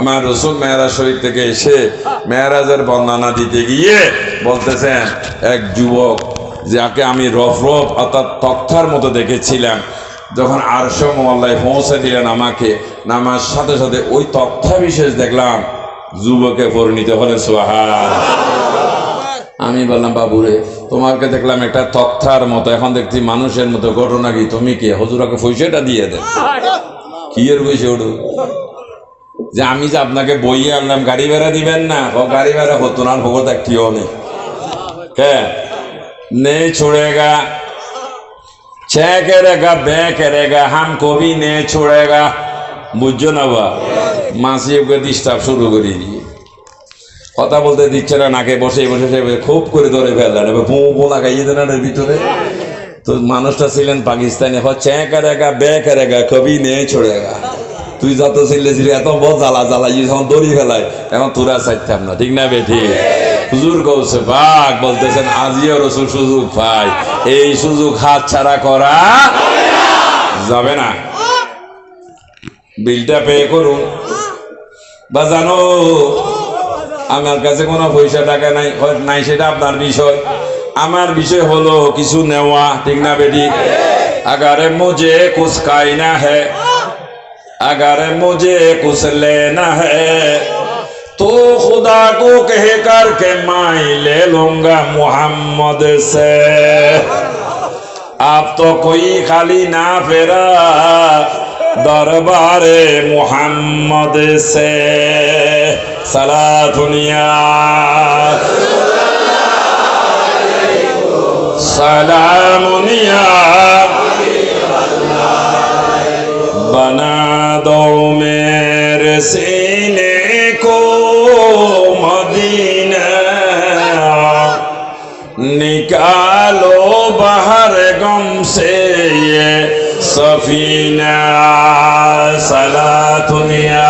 আমার রসুল মেহরাজ শরীফ থেকে এসে মেহরাজের বর্ণনা দিতে গিয়ে বলতেছেন এক যুবক যাকে আমি রফ রফ অর্থাৎ তক্তার মতো দেখেছিলাম যখন আরশো মোল্লায় পৌঁছে দিলেন আমাকে নামার সাথে সাথে ওই তক্তা বিশেষ দেখলাম যুবকে পরিণত হলেন সোহার আমি বললাম বাবুরে তোমাকে দেখলাম একটা তক্তার মতো এখন দেখছি মানুষের মতো ঘটনা কি? তুমি কি? হজুরাকে পয়সাটা দিয়ে দেন। কি এর পয়সা ওটু? যে আমি যে আপনাকে বই আনলাম, গাড়ি ভাড়া দিবেন না? ও গাড়ি ভাড়া হতো না হোক একটিও নেই কে? নে ছোড়েগা ছে কেরেগা বে কেরেগা হাম কবি নে ছোড়েগা। বুঝছ না বা? মাসি ওকে ডিস্টার্ব শুরু করে দিয়ে কথা বলতে দিচ্ছে না, নাকে বসে বসে সে খুব করে ধরে ফেললেন। এবার পুঁ পুঁ লাগাইয়ে দেন এর ভিতরে। তো মানুষটা ছিলেন পাকিস্তানি হচ্ছে একা রেগা বে কেরেগা কবি নে ছোড়েগা। তুই যত ছিলেছিলি এত বড় জ্বালা জ্বালাই যখন দড়ি ফেলায়, এখন তোরা চাইতাম না, ঠিক না বেঠি? হুজুর কৌছে বাঘ বলতেছেন, আজিও রসুল সুযোগ পাই, এই সুযোগ হাত ছাড়া করা যাবে না। বিলটা পে করুন। বা জানো, আমার কাছে কোনো পয়সা, টাকা নাই নাই সেটা আপনার বিষয়। আমার বিষয় হলো কিছু নেওয়া, ঠিক না বেটি আগারে মুঝে কুছ কাইনা है अगर मुझे कुछ लेना है तो खुदा को कह कर के मैं ले लूँगा मोहम्मद से। आप तो कोई खाली ना फेरा दरबार मोहम्मद से। सला दुनिया। सलामुनिया बना दो मेरे सीने को मदीना निकालो बाहर गम से ये सफीना सला दुनिया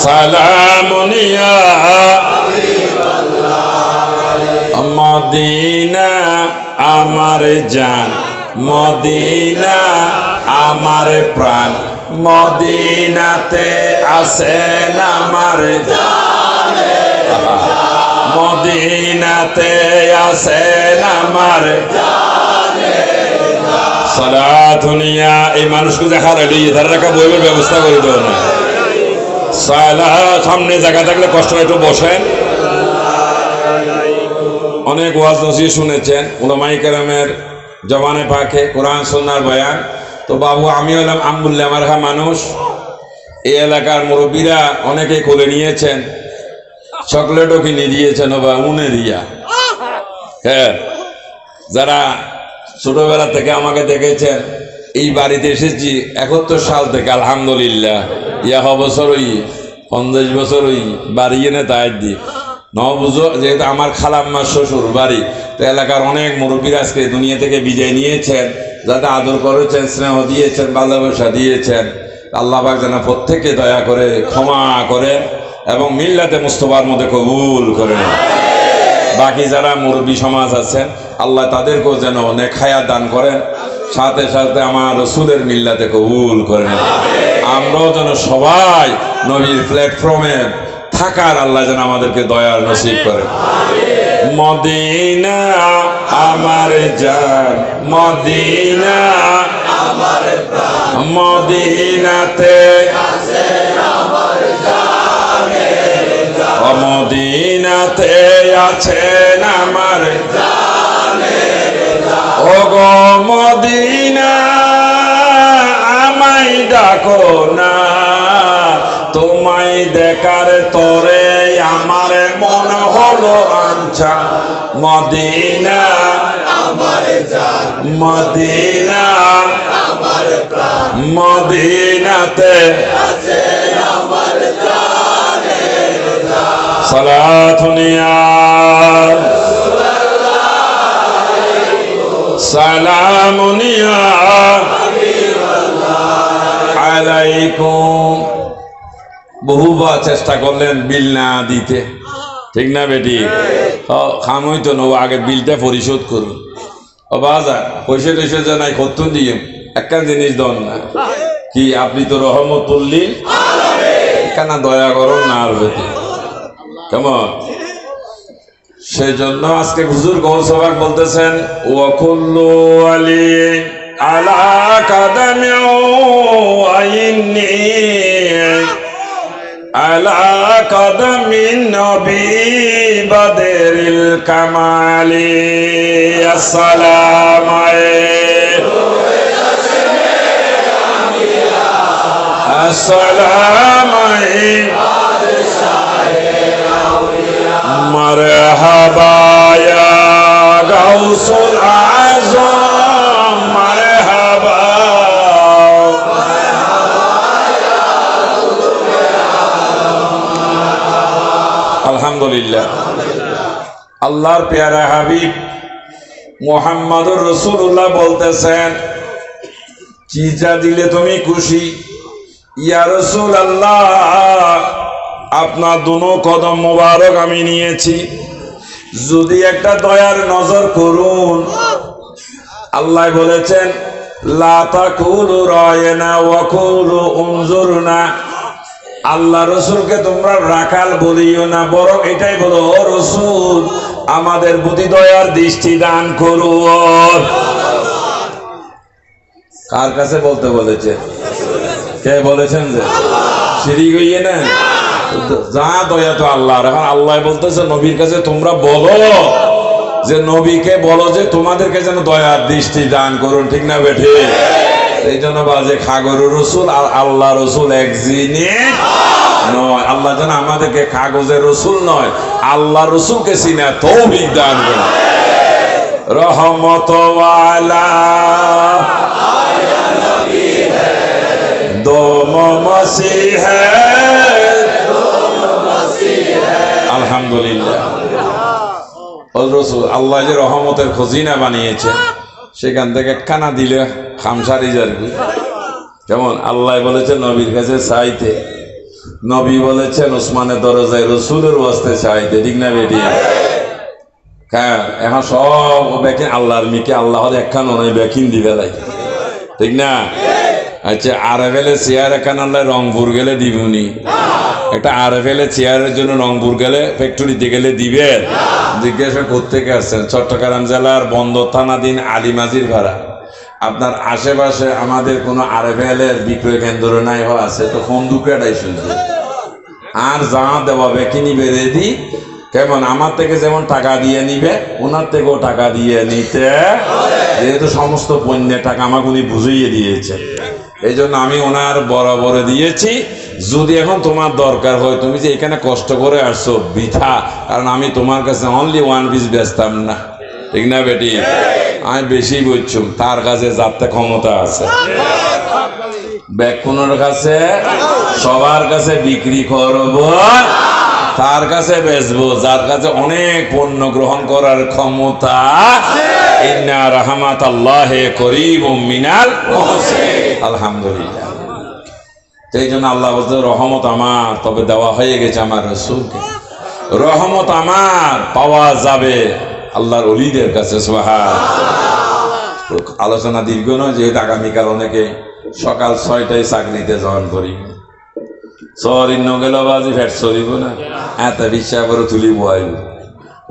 सलामुनिया मदीना আমার জান, মদিনা আমার প্রাণ। মদিনাতে আছেন আমার মদিনাতে আছেন আমার সারা দুনিয়া এই মানুষকে দেখার এই ধারে রাখা বইয়ের ব্যবস্থা করে দেবো না সালা সামনে জায়গা থাকলে কষ্ট একটু বসেন। অনেক ওয়াজ নসির শুনেছেন ওলামাই কেরামের জবানে পাখে কোরআন সন্ন্যার বয়ান। তো বাবু আমি হলাম আমবুল্লা মারহা মানুষ। এই এলাকার মুরব্বীরা অনেকে কোলে নিয়েছেন। চকলেটও কিনে দিয়েছেন বা উনে দিয়া। হ্যাঁ যারা ছোটবেলা থেকে আমাকে দেখেছেন, এই বাড়িতে এসেছি, একাত্তর সাল থেকে, আলহামদুলিল্লাহ। ইয়া বছর ওই পঞ্চাশ বছর ওই বাড়ি এনে তাই দি নবুজো, যেহেতু আমার খালাম্মার শ্বশুর বাড়ি, তো এলাকার অনেক মুরব্বীর আজকে দুনিয়া থেকে বিজয় নিয়েছেন, যাতে আদর করেছেন, স্নেহ দিয়েছেন, ভালোবাসা দিয়েছেন। আল্লাহ পাক যেন প্রত্যেককে দয়া করে, ক্ষমা করে এবং মিল্লাতে মুস্তফার মধ্যে কবুল করে বাকি যারা মুরব্বী সমাজ আছেন, আল্লাহ তাদেরকেও যেন নেখায়া দান করেন, সাথে সাথে আমার রসুলের মিল্লাতে কবুল করে আমরাও যেন সবাই নবীর প্ল্যাটফর্মে থাকার আল্লাহ যেন আমাদেরকে দয়ার নসিব করে। মদিনা আমার জান মদিনা আমার মদিনাতে মদিনাতে আছেন আমার ও গো মদিনা আমায় ডাকো না। দেখার তরে আমার মন হলো আঞ্চা মদিনা আমার মদিনা আমার মদিনাতে সালাথুনিয়া সালামুনিয়া আলাইকুম। বহুবার চেষ্টা করলেন বিল না দিতে। ঠিক না বেটি? খাম হইতো না ও আগে বিলটা পরিশোধ করুন। ও বাজার পয়সা টয়সা যা নাই কত দিয়ে একটা জিনিস দন না। কি আপনি তো রহমতুল্লিল কেন দয়া করুন না আর বেটি? কেমন? সেই জন্য আজকে হুজুর গৌসবাক বলতেছেন ওয়াকুল্লু আলী আলা কাদামে আইনি على قدم النبي بدر الكمال السلام السلام مرحبا يا غوث আলহামদুলিল্লাহ। আল্লাহর পেয়ারা হাবিব মোহাম্মদুর রসুল্লাহ বলতেছেন কি দিলে তুমি খুশি। ইয়া রসুল আল্লাহ আপনার দুনো কদম মোবারক আমি নিয়েছি। যদি একটা দয়ার নজর করুন। আল্লাহ বলেছেন লাতাকুলু রয়না ওয়াকুলু উনজুরনা। আল্লাহ রসুলকে তোমরা রাখাল বলিও না, বরং এটাই বলো, ও রসুল, আমাদের প্রতি দয়ার দৃষ্টি দান করুন কার কাছে বলতে বলেছে? কে বলেছেন যে? সিঁড়ি গইয়ে নেন? যা দয়া তো আল্লাহ এখন আল্লাহ বলতেছে, নবীর কাছে তোমরা বলো যে, নবীকে বলো যে, তোমাদেরকে যেন দয়ার দৃষ্টি দান করুন। ঠিক না বেঠে? এই জন্য বাজে খাগর রসুল আর আল্লাহ রসুল এক জিনিস নয়, আল্লাহ যেন আমাদেরকে কাগজের রসুল নয়, আল্লাহ রসুলকে চিনে, তৌফিক দান দো মসিহ। আলহামদুলিল্লাহ। রসুল, আল্লাহ যে রহমতের খজিনা বানিয়েছে সেখান থেকে কানা দিলে খামসারি যারবি যেমন আল্লাহ বলেছে নবীর কাছে চাইতে। নবী বলেছেন, ওসমানের দরজায় রসুলের ওয়াস্তে চাইতে। ঠিক না বেটি? হ্যাঁ এখন সব বেকিন আল্লাহর মিকে আল্লাহ একখান নয় বেকিন দিবে লাই। ঠিক না? আচ্ছা আর গেলে চেয়ার এখান আল্লাহ রংপুর গেলে দিবনি। একটা আর ফেলে চেয়ারের জন্য রংপুর গেলে ফ্যাক্টরিতে গেলে দিবে। জিজ্ঞাসা করতে আসছেন? চট্টগ্রাম জেলার বন্দর থানাধীন আলিমাজির ভাড়া। আপনার আশেপাশে আমাদের কোনো আরএফএলের বিক্রয় কেন্দ্র নাই হওয়া আছে, তো ফোন দুকেটাই শুনছে। আর যা দেওয়া কিনি বেড়ে দিই কেমন? আমার থেকে যেমন টাকা দিয়ে নিবে, ওনার থেকেও টাকা দিয়ে নিতে। যেহেতু সমস্ত পণ্যের টাকা আমাকে উনি বুঝিয়ে দিয়েছে। এই জন্য আমি ওনার বরাবর দিয়েছি। যদি এখন তোমার দরকার হয়, তুমি যে এখানে কষ্ট করে আসছো, বৃথা, কারণ আমি তোমার কাছে অনলি ওয়ান পিস বেচতাম না। ঠিক না বেটি? আমি বেশি বলছুম, তার কাছে যাতে ক্ষমতা আছে। ব্যাকুনের কাছে? সবার কাছে বিক্রি করব, তার কাছে বেচবো, যার কাছে অনেক পণ্য গ্রহণ করার ক্ষমতা করিব সেই জন্য আল্লাহ রহমত আমার, তবে দেওয়া হয়ে গেছে আমার রহমত আমার, পাওয়া যাবে আল্লাহর অলিদের কাছে আলোচনা দীর্ঘ নয়, যেহেতু আগামীকাল অনেকে সকাল ছয়টায় চাকরিতে জয়েন করি। সরিন গেল বাজি ফ্যাট সরিব না। এত বিশ্বাস করে তুলি বহাইব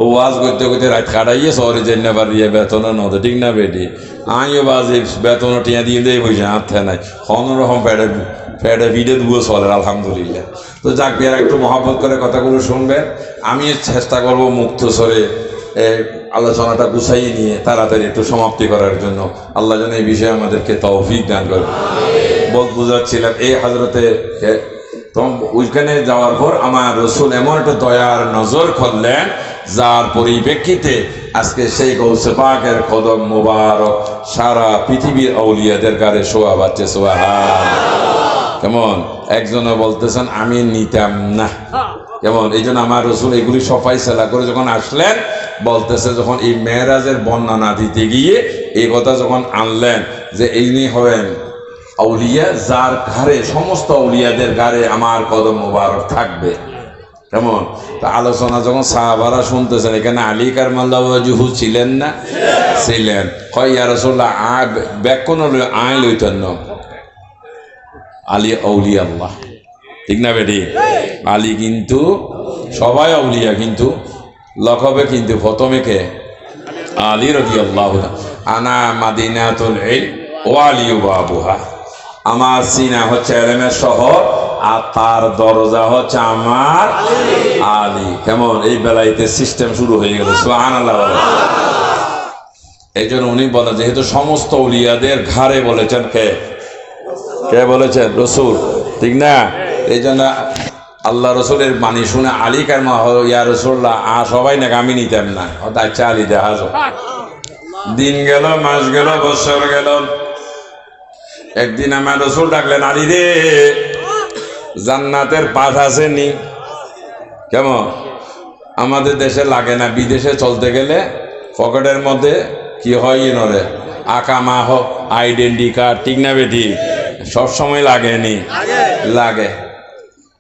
ও ওয়াজ করতে করতে রাত কাটাইয়ে শহরে যাই না পারিয়ে বেতন নদ ঠিক না বেটি। আমিও বাজি বেতন টিয়া দিয়ে দিয়ে বসে হাতে নাই। রকম প্যাডে প্যাডে ভিডে দুবো চলে আলহামদুলিল্লাহ। তো যাক বিয়ার একটু মহাব্বত করে কথাগুলো শুনবেন। আমি চেষ্টা করব মুক্ত স্বরে এ, আলোচনাটা গুছাইয়ে নিয়ে তাড়াতাড়ি একটু সমাপ্তি করার জন্য। আল্লাহ যেন এই বিষয়ে আমাদেরকে তৌফিক দান করে। বোধ বুঝাচ্ছিলাম এই হাজরতে ওইখানে যাওয়ার পর আমার রসুল এমন একটা দয়ার নজর করলেন যার পরিপ্রেক্ষিতে আজকে সেই গৌসে পাকের কদম মুবারক সারা পৃথিবীর আউলিয়াদের গারে শোয়া বাচ্চে শোয়া কেমন? একজনে বলতেছেন, আমি নিতাম না। কেমন? এই জন্য আমার রসুল এগুলি সফাই সেলা করে যখন আসলেন, বলতেছে যখন এই মেয়েরাজের বর্ণনা দিতে গিয়ে এই কথা যখন আনলেন যে, ইনি হবেন আউলিয়া যার ঘাড়ে, সমস্ত আউলিয়াদের ঘাড়ে আমার কদম মোবারক থাকবে। কেমন? তা আলোচনা যখন সাহাবারা শুনতেছেন, এখানে আলী কারমাল্লাহু ছিলেন না? ছিলেন। হয় ইয়া রসোল্লাহ আ ব্যাকুন আয় লইতেন আলী আউলি আল্লাহ ঠিক না বেটি? আলী কিন্তু সবাই অলিয়া কিন্তু লকবে কিন্তু প্রথমে কে? আলী রবি আল্লাহ আনা মাদিনাতুল এই ও আলী বাবুহা। আমার সিনা হচ্ছে এলেমের শহর আর তার দরজা হচ্ছে আমার আলী। কেমন? এই বেলাইতে সিস্টেম শুরু হয়ে গেল। সোহান এই জন্য উনি বলেন, যেহেতু সমস্ত উলিয়াদের ঘাড়ে বলেছেন কে? কে বলেছেন? রসুল। ঠিক না? এই জন্য আল্লাহ রসুলের বাণী শুনে আলী কারমা ইয়া রসুল্লাহ, আ সবাই না আমি নিতাম না। আচ্ছা আলী, দেখা। দিন গেল, মাস গেল বছর গেল। একদিন আমার রসুল ডাকলেন, আলী রে জান্নাতের পাঠ আছে নি? কেমন? আমাদের দেশে লাগে না। বিদেশে চলতে গেলে পকেটের মধ্যে কি হয় নরে আকামা হোক আইডেন্টি কার্ড, ঠিক না বেটি সবসময় লাগেনি লাগে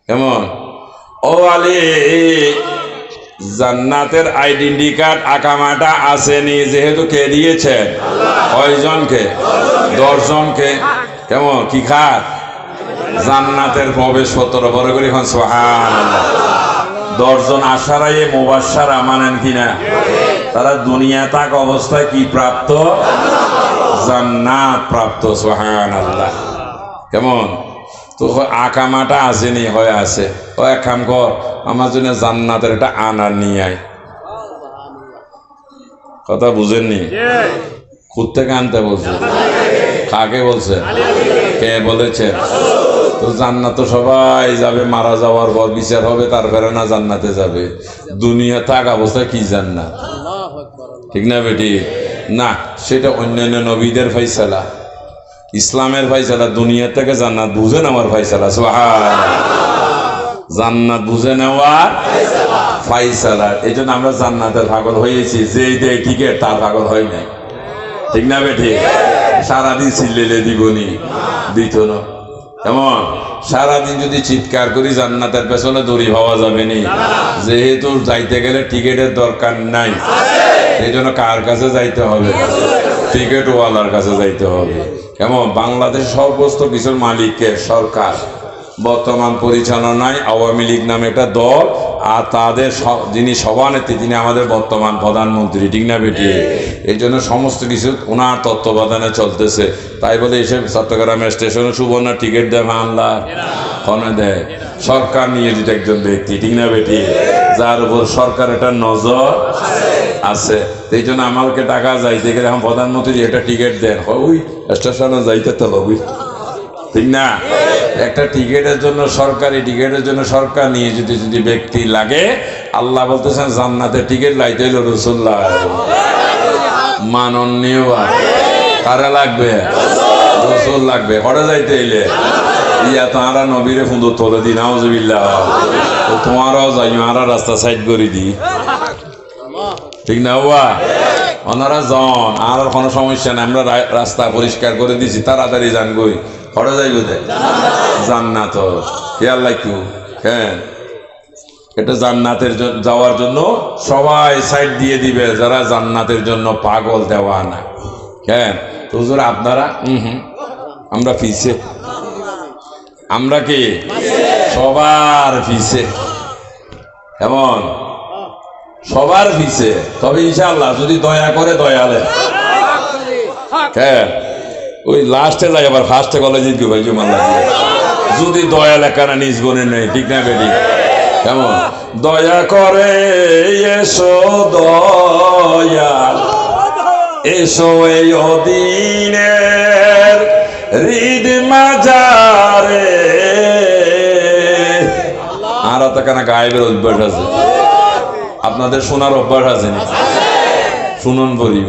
কেমন? ও আলী, জান্নাতের আইডেন্টি কার্ড আকামাটা আসেনি যেহেতু কে দিয়েছেন কয়জনকে? দশজনকে। কেমন? কি খাট জান্নাতের প্রবেশ পত্র বড় করে এখন সোহান দশজন আশারাই মোবাসারা মানেন কিনা? তারা দুনিয়া তাক অবস্থায় কি প্রাপ্ত? জান্নাত প্রাপ্ত সোহান আল্লাহ কেমন? তো আকামাটা আসেনি হয়ে আছে। ও এক কাম কর আমার জন্য জান্নাতের একটা আনার নিয়ে আয়। কথা বুঝেননি? খুদ থেকে আনতে বলছে। কাকে বলছে? কে বলেছে? তো জান্নাত সবাই যাবে, মারা যাওয়ার পর বিচার হবে, তারপরে না জান্নাতে যাবে। দুনিয়া থাক অবস্থা কি জান্নাত? ঠিক না বেটি? না, সেটা অন্যান্য নবীদের ফাইসালা ইসলামের ফাইসালা দুনিয়া থেকে জান্নাত বুঝেন আমার ফাইসালা জান্নাত বুঝে নেওয়ার ফাইসালা এই জন্য আমরা জান্নাতের পাগল হয়েছি, যে টিকিট তার পাগল হয় নাই। ঠিক না বেঠি সারাদিন চিল্লেলে দিবনি, দিত না। কেমন? সারাদিন যদি চিৎকার করি জান্নাতের পেছনে দড়ি হওয়া যাবে নি। যেহেতু যাইতে গেলে টিকিটের দরকার নাই। সেই জন্য কার কাছে যাইতে হবে? টিকিট ওয়ালার কাছে যাইতে হবে। কেমন? বাংলাদেশ সমস্ত কিছুর মালিককে সরকার। বর্তমান পরিচালনায় আওয়ামী লীগ নামে একটা দল আর তাদের যিনি সভানেত্রী তিনি আমাদের বর্তমান প্রধানমন্ত্রী ঠিক না বেটি? এই জন্য সমস্ত কিছু ওনার তত্ত্বাবধানে চলতেছে। তাই বলে এসে চট্টগ্রামের স্টেশনে সুবর্ণ টিকিট দেয় বাংলা কনে দেয়। সরকার নিয়োজিত একজন ব্যক্তি ঠিক না বেটি? যার উপর সরকার একটা নজর আছে। এই জন্য আমাকে টাকা যাইতে গেলে এখন প্রধানমন্ত্রী একটা টিকিট দেন। ওই স্টেশনে যাইতে তো হবে। ঠিক না? একটা টিকিটের জন্য সরকারি টিকিটের জন্য সরকার নিয়ে যদি যদি ব্যক্তি লাগে, আল্লাহ বলতেছেন, জান্নাতের টিকিট লাইতে হইল রসুল্লাহ মাননীয় কারা লাগবে? রসুল লাগবে। কটা যাইতে এলে ইয়া তাঁরা নবীরে ফুঁদো তোলে দি নাউজুবিল্লাহ। তো তোমারও যাই মারা রাস্তা সাইড করে দি। ঠিক না বাবা ওনারা জন আর কোনো সমস্যা নাই, আমরা রাস্তা পরিষ্কার করে দিছি, তাড়াতাড়ি যান কটা যাইব দে জান্নাত। খেয়াল রাখু হ্যাঁ। এটা জান্নাতের যাওয়ার জন্য সবাই সাইড দিয়ে দিবে, যারা জান্নাতের জন্য পাগল দেওয়া না। হ্যাঁ। তো আপনারা? হুম আমরা পিছে আমরা কি? সবার পিছে এমন সবার পিছে তবে ইনশাআল্লাহ, যদি দয়া করে দয়ালে। হ্যাঁ। ওই লাস্টে লাগে, আবার ফার্স্টে কলেজে যদি দয়া লেখানা নিজ গুণে নেই, ঠিক না বেটি? কেমন? দয়া করে এসো, দয়া। এসো এই অদিনের হৃদ মাজারে আর তো কেন গায়েবের অভ্যাস আছে? আপনাদের শোনার অভ্যাস আছে শুনুন বলি।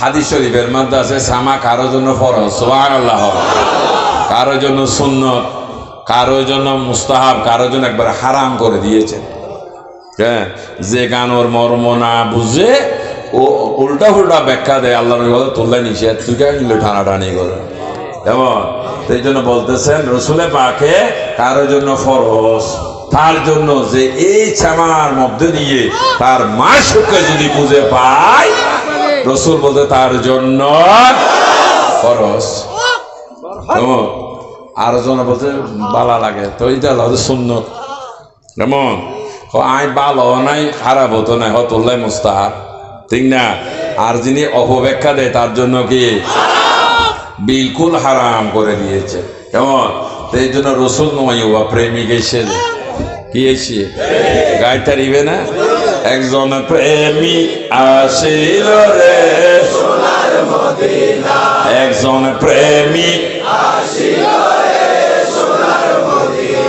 হাদিস শরীফের মধ্যে আছে সামা কারোর জন্য ফরজ সোহান আল্লাহ কারোর জন্য সুন্নত কারোর জন্য মুস্তাহাব কারোর জন্য একবার হারাম করে দিয়েছেন হ্যাঁ যে গান ওর মর্ম না বুঝে, ও উল্টা উল্টা ব্যাখ্যা দেয় আল্লাহ বলে তোল্লাই নিষেধ, তুই কেন কিন্তু টানাটানি করে এবং সেই জন্য বলতেছেন রসুলে পাকে কারোর জন্য ফরজ, তার জন্য যে এই চামার মধ্যে দিয়ে তার মা সুখে যদি বুঝে পায় রসুল বলতে তার জন্য খরচ আর জন বলতে বালা লাগে। তো এটা হচ্ছে সুন্নত। কেমন? আই ভালো নাই খারাপ হতো না হতল্লাই মুস্তাহাব। ঠিক না? আর যিনি অপব্যাখ্যা দেয়, তার জন্য কি? বিলকুল হারাম করে দিয়েছে। কেমন? এই জন্য রসুল নয় প্রেমিক এসে কি এসে গাইতে দিবে না? একজন প্রেমিক আসিল রে। একজন প্রেমিক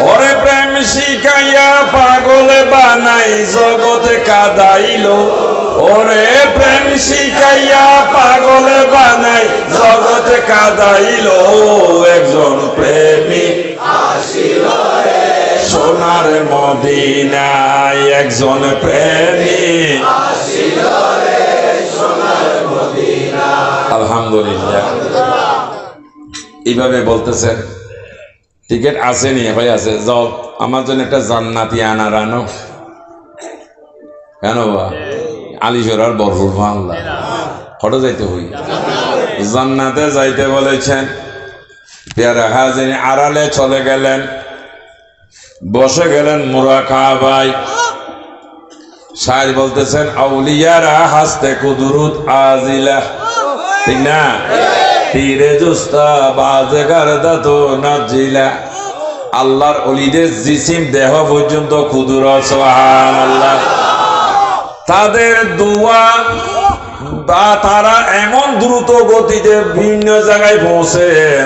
ওরে প্রেম শিখাইয়া পাগলে বানাই জগতে কাদাইল। ওরে প্রেম শিখাইয়া পাগলে বানাই জগতে কাদাইল। একজন প্রেমিক সোনার মদিনায় একজন প্রেমিক আলহামদুলিল্লাহ। এইভাবে বলতেছেন। টিকিট আসেনি হয়ে আছে। যাও, আমার জন্য একটা জান্নাতি আনা। রানো কেন বা? আলিশোরার বরফুর আল্লাহ হঠাৎ যাইতে হই? জান্নাতে যাইতে বলেছেন। পেয়ারা হাজিনী আড়ালে চলে গেলেন। বসে গেলেন মুরা খাবাই বলতেছেন, আউলিয়ারা হাসতে আজিলা। ঠিক না? তীরে জুস্তা, বাজে গারদা তো নাজিলা। আল্লাহর অলিদের জিসিম দেহ পর্যন্ত কুদুর সোহান আল্লাহ তাদের দোয়া, বা তারা এমন দ্রুত গতিতে ভিন্ন জায়গায় পৌঁছেন,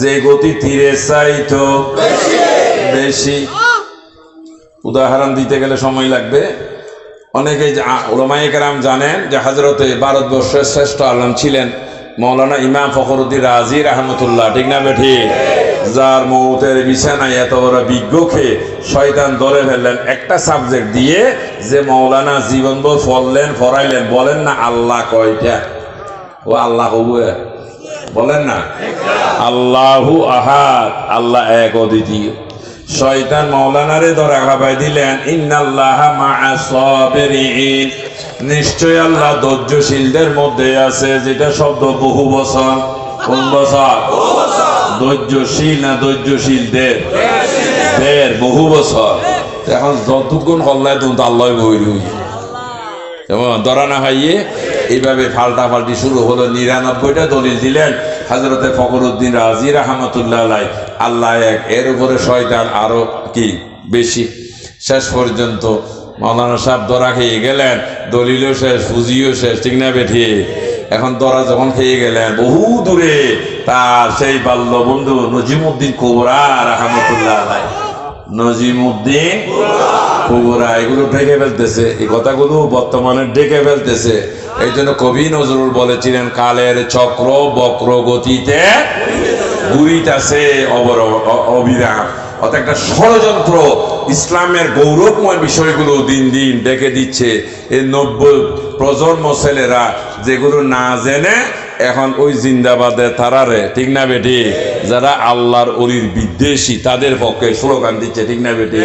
যে গতি তীরে চাইতো বেশি। উদাহরণ দিতে গেলে সময় লাগবে। অনেকে ওলামাইকেরাম জানেন যে হজরতে ভারতবর্ষের শ্রেষ্ঠ আলম ছিলেন মৌলানা ইমাম ফখরুদ্দিন রাজি রহমতুল্লাহ। ঠিক না বেঠি? যার মৌতের বিছানায় এত বড় বিজ্ঞকে শয়তান ধরে ফেললেন। একটা সাবজেক্ট দিয়ে যে মৌলানা জীবনভর পড়লেন পড়াইলেন বলেন না আল্লাহ কয়টা? ও আল্লাহ কবুয়ে বলেন না? আল্লাহু আহাদ, আল্লাহ এক অদ্বিতীয়। শয়তান মৌলানারে ধরা খাবাই দিলেন, ইন্নাল্লাহ মা'a সাবিরিন। নিশ্চয় আল্লাহ ধৈর্যশীলদের মধ্যে আছে, যেটা শব্দ বহু বছর। কোন বছর? ধৈর্যশীল না ধৈর্যশীলদের? দের বহু বছর। এখন যতক্ষণ হল্লায় তুমি আল্লাহ বই রই। এবং ধরা না হইয়ে, এইভাবে ফাল্টা ফাল্টি শুরু হলো, নিরানব্বইটা দলিল দিলেন। হাজরতে ফখরুদ্দিন রাজি রহমতুল্লাহ আলাই আল্লাহ এক, এর উপরে শয়তান আরও কি? বেশি। শেষ পর্যন্ত মৌলানা সাহেব দরা খেয়ে গেলেন, দলিলও শেষ ফুজিও শেষ, ঠিক না বেঠিয়ে এখন দরা যখন খেয়ে গেলেন, বহু দূরে তার সেই বাল্য বন্ধু নজিমুদ্দিন কোবরা রহমতুল্লাহ আলাই নজিমুদ্দিন কুবুরা, এগুলো ঢেকে ফেলতেছে, এই কথাগুলো বর্তমানে ঢেকে ফেলতেছে। এই জন্য কবি নজরুল বলেছিলেন, কালের চক্র বক্র গতিতে ঘুরিতেছে অবর অবিরাম অর্থাৎ একটা ষড়যন্ত্র, ইসলামের গৌরবময় বিষয়গুলো দিন দিন ডেকে দিচ্ছে। এই নব্য প্রজন্ম ছেলেরা যেগুলো না জেনে এখন ওই জিন্দাবাদের তারারে, ঠিক না বেটি যারা আল্লাহর অলির বিদ্বেষী, তাদের পক্ষে স্লোগান দিচ্ছে, ঠিক না বেটি